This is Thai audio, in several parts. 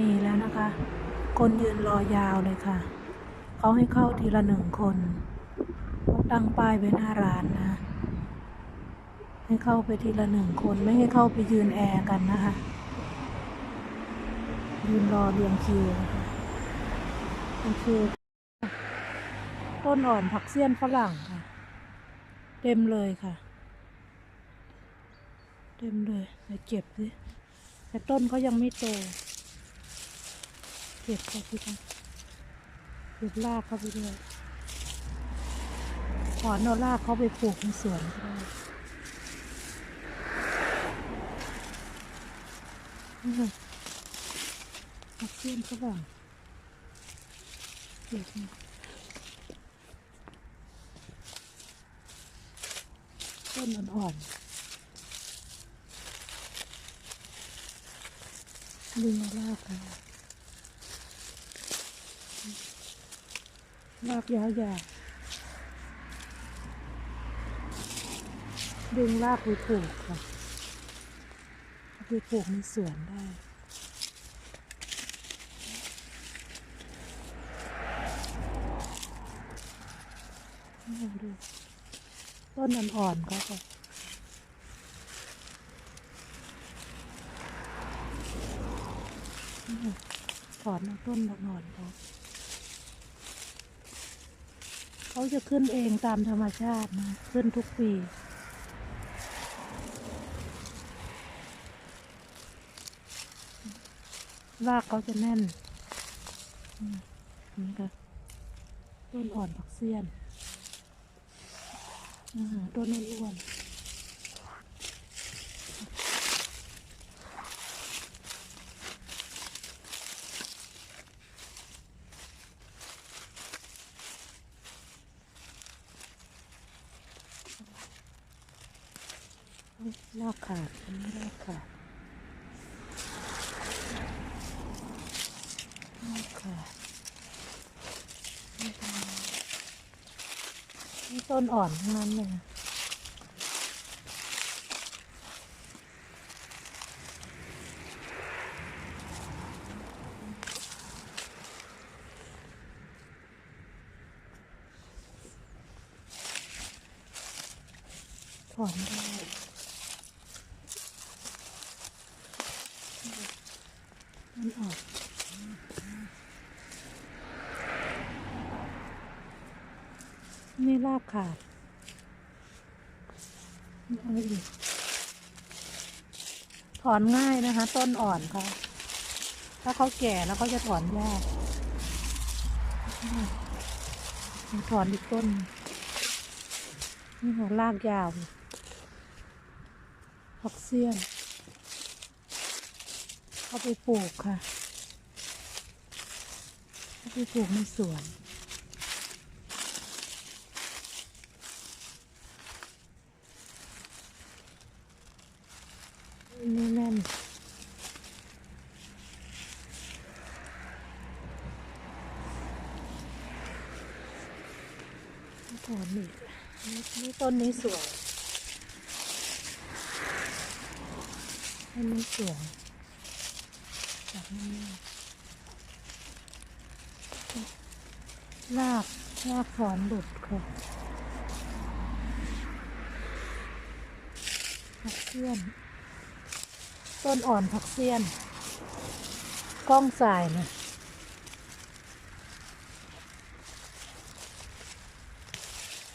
นี่แล้วนะคะ คนยืนรอยาวเลยค่ะ เขาให้เข้าทีละหนึ่งคนเขาตั้งป้ายไว้หน้าร้านนะ ให้เข้าไปทีละหนึ่งคนไม่ให้เข้าไปยืนแอร์กันนะคะ ยืนรอเรียงคิวนะคะโอเคต้นอ่อนผักเสี้ยนฝรั่งค่ะ เต็มเลยค่ะ เต็มเลยไปเก็บสิแต่ต้นเขายังไม่โต เก็บไปสิคะเก็บรากเข้าไปด้วยถอนเอารากเขาไปปลูกในสวนก็ได้นี่ค่ะผักเสี้ยนฝรั่งเก็บมาต้นอ่อนๆดึงเอารากค่ะรากยาวๆดึงรากไปปลูกค่ะไปปลูกในสวนได้นี่ดูต้นอ่อนๆก็ค่ะถอนเอาต้นอ่อนๆเขา เขาจะขึ้นเองตามธรรมชาตินะขึ้นทุกปีรากเขาจะแน่นนี่ค่ะต้นอ่อนผักเสี้ยนต้นอ้วนๆ ลากขาดอันนี้ลากขาดลากขาดนี่เป็นไงนี่ต้นอ่อนทั้งนั้นเลยถอนได้มันออก นี่รากขาดนี่เอาอีกถอนง่ายนะคะ ต้นอ่อนเขาถ้าเขาแก่แล้วเขาจะถอนยากถอนอีกต้น นี่ค่ะรากยาวผักเสี้ยนเอาไปปลูกค่ะเอาไปปลูกในสวนแน่นถอนอีกนี่ นี่ต้นนี้สวยต้นนี้สวยจากนี้รากรากถอนหลุดค่ะผักเสี้ยน ต้นอ่อนผักเสี้ยนกล้องสายนะ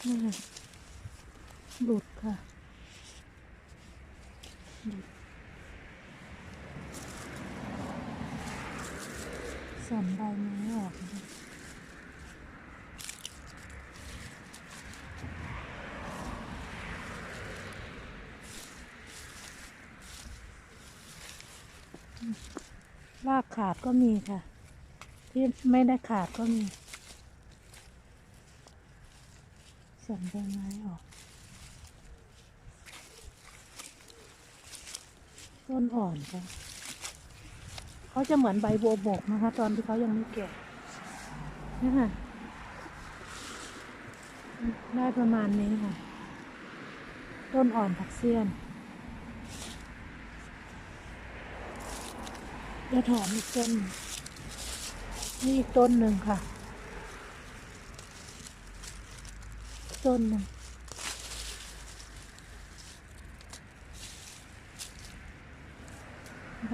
นี่ค่ะ หลุดค่ะหลุดสั่นใบไม้ออกนะคะรากขาดก็มีค่ะ ที่ไม่ได้ขาดก็มีสั่นใบไม้ออก ต้นอ่อนค่ะเขาจะเหมือนใบบัวบกนะคะ ตอนที่เขายังไม่แก่นี่ค่ะ ได้ประมาณนี้ค่ะ ต้นอ่อนผักเสี้ยนเดี๋ยวถอนอีกต้นนี่อีกต้นหนึ่งค่ะ ต้นหนึ่งค่ะ โอ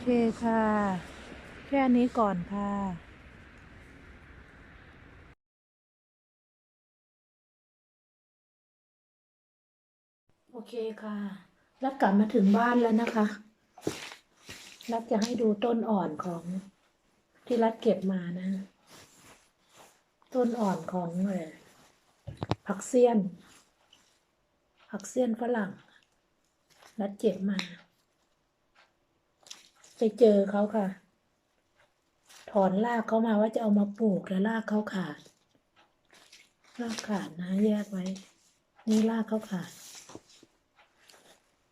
เคค่ะ แค่นี้ก่อนค่ะโอเคค่ะ รัดกลับมาถึงบ้านแล้วนะคะ รัดจะให้ดูต้นอ่อนของที่รัดเก็บมานะ ต้นอ่อนของเอ่อผักเสี้ยนผักเสี้ยนฝรั่ง รัดเก็บมา ไปเจอเขาค่ะ ถอนรากเขามาว่าจะเอามาปลูกแล้วรากเขาขาด รากขาดนะ แยกไว้ นี่รากเขาขาด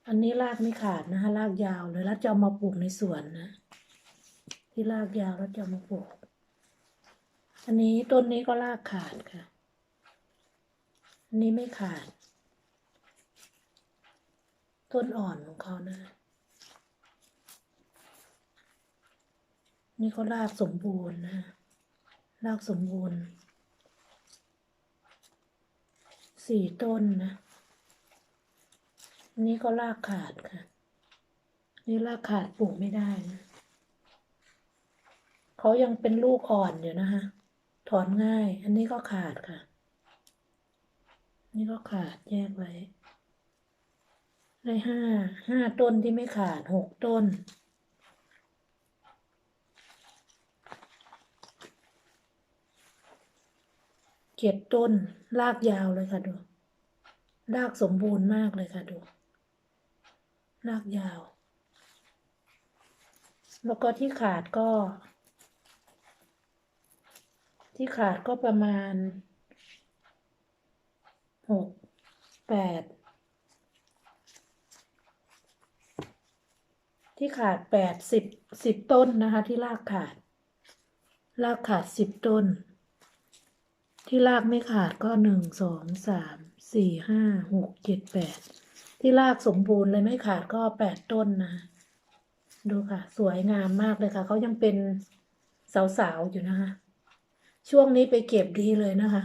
อันนี้รากไม่ขาดนะคะรากยาวเลยแล้วจะเอามาปลูกในสวนนะ ที่รากยาวแล้วจะเอามาปลูก อันนี้ต้นนี้ก็รากขาดค่ะ อันนี้ไม่ขาด ต้นอ่อนของเขานะ นี่เขารากสมบูรณ์นะ รากสมบูรณ์ สี่ต้นนะนนี้ก็รากขาดค่ะ นี่รากขาดปลูกไม่ได้นะเขายังเป็นลูกอ่อนอยู่นะคะ ถอนง่าย อันนี้ก็ขาดค่ะ นี่ก็ขาดแยกไว้ ได้ห้าห้าต้นที่ไม่ขาดหกต้น เจ็ดต้นรากยาวเลยค่ะดูรากสมบูรณ์มากเลยค่ะดูรากยาว แล้วก็ที่ขาดก็ ที่ขาดก็ประมาณหกแปด ที่ขาดแปดสิบสิบต้นนะคะ ที่รากขาด รากขาดสิบต้น ที่รากไม่ขาดก็หนึ่งสองสามสี่ห้าหกเจ็ดแปดที่รากสมบูรณ์เลยไม่ขาดก็แปดต้นนะ ดูค่ะ สวยงามมากเลยค่ะเขายังเป็นสาวๆอยู่นะคะ ช่วงนี้ไปเก็บดีเลยนะคะ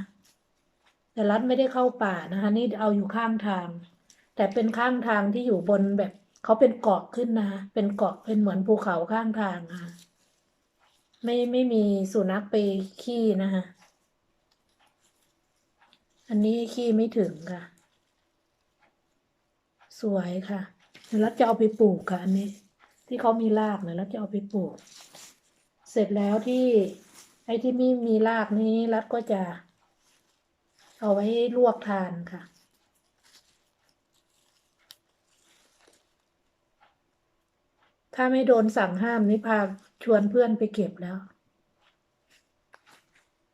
แต่รัดไม่ได้เข้าป่านะคะ นี่เอาอยู่ข้างทาง แต่เป็นข้างทางที่อยู่บนแบบ เขาเป็นเกาะขึ้นนะคะเป็นเกาะเป็นเหมือนภูเขาข้างทางค่ะ ไม่ไม่มีสุนัขไปขี้นะคะอันนี้ขี้ไม่ถึงค่ะ สวยค่ะแล้วจะเอาไปปลูกค่ะอันนี้ ที่เขามีรากนะแล้วจะเอาไปปลูก เสร็จแล้วที่ไอ้ที่ไม่มีรากนี้รัดก็จะ เอาไว้ลวกทานค่ะ ถ้าไม่โดนสั่งห้ามนี่พาชวนเพื่อนไปเก็บแล้ว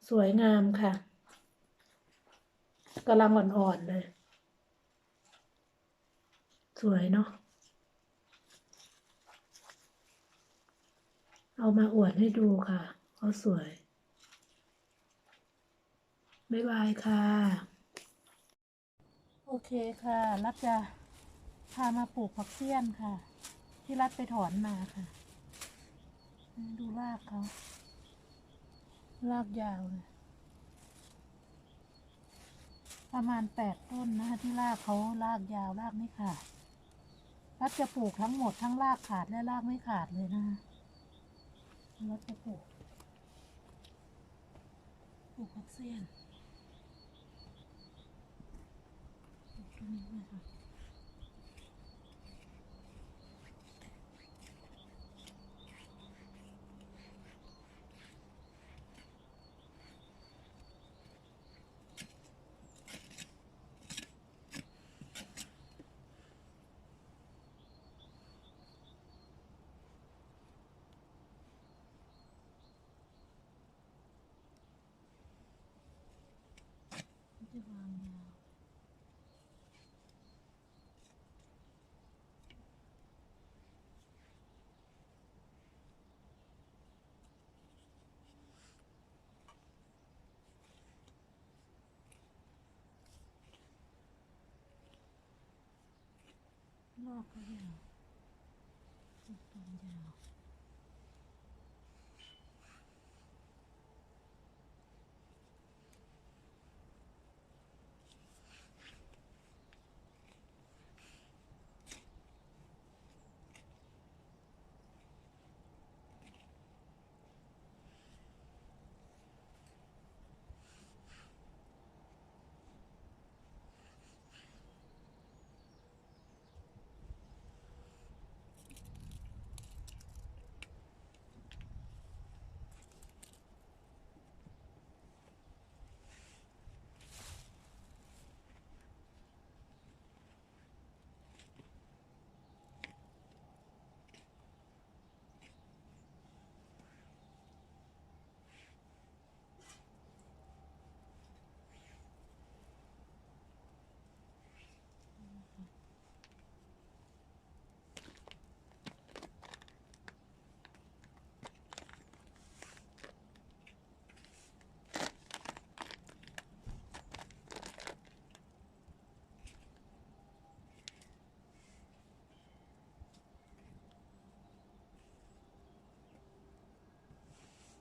สวยงามค่ะกำลังอ่อนๆเลย สวยเนาะเอามาอวดให้ดูค่ะเขาสวย บ๊ายบายค่ะ โอเคค่ะรัดจะพามาปลูกผักเสี้ยนค่ะ ที่รัดไปถอนมาค่ะ ดูรากเขารากยาวเลยประมาณแปดต้นนะคะที่รากเขารากยาวรากไม่ขาดรัดจะปลูกทั้งหมดทั้งรากขาดและรากไม่ขาดเลยนะคะรัดจะปลูกปลูกผักเสี้ยนปลูกตรงนี้เลยค่ะ 方呀？落去了，落去了。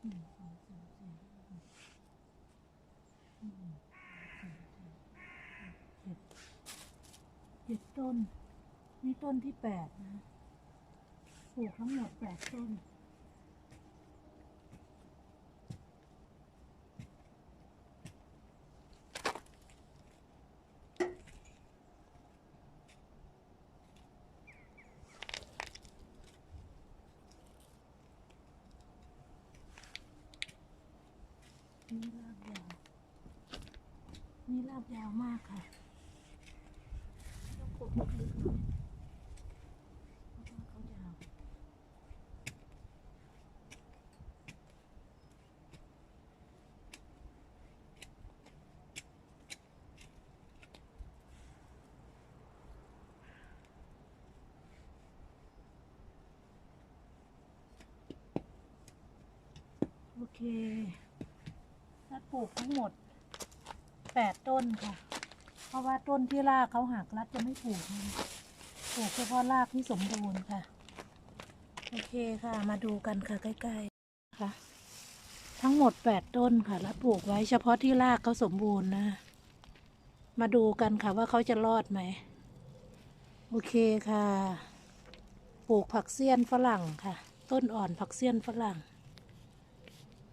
ยาวต้นยาวเจ็ดต้น นี่ต้นที่แปดนะ ปลูกทั้งหมดแปดต้น นี่รากยาว นี่รากยาวมากค่ะต้องขุดลึกๆหน่อยเพราะว่าเขายาวโอเค ปลูกทั้งหมดแปดต้นค่ะ เพราะว่าต้นที่รากเขาหักรัดจะไม่ปลูกนะปลูกเฉพาะรากที่สมบูรณ์ค่ะ โอเคค่ะ มาดูกันค่ะใกล้ๆค่ะ ทั้งหมดแปดต้นค่ะ แล้วปลูกไว้เฉพาะที่รากเขาสมบูรณ์นะ มาดูกันค่ะว่าเขาจะรอดไหม โอเคค่ะ ปลูกผักเสี้ยนฝรั่งค่ะ ต้นอ่อนผักเสี้ยนฝรั่ง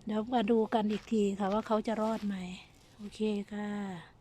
เดี๋ยวมาดูกันอีกทีค่ะว่าเขาจะรอดไหม โอเคค่ะ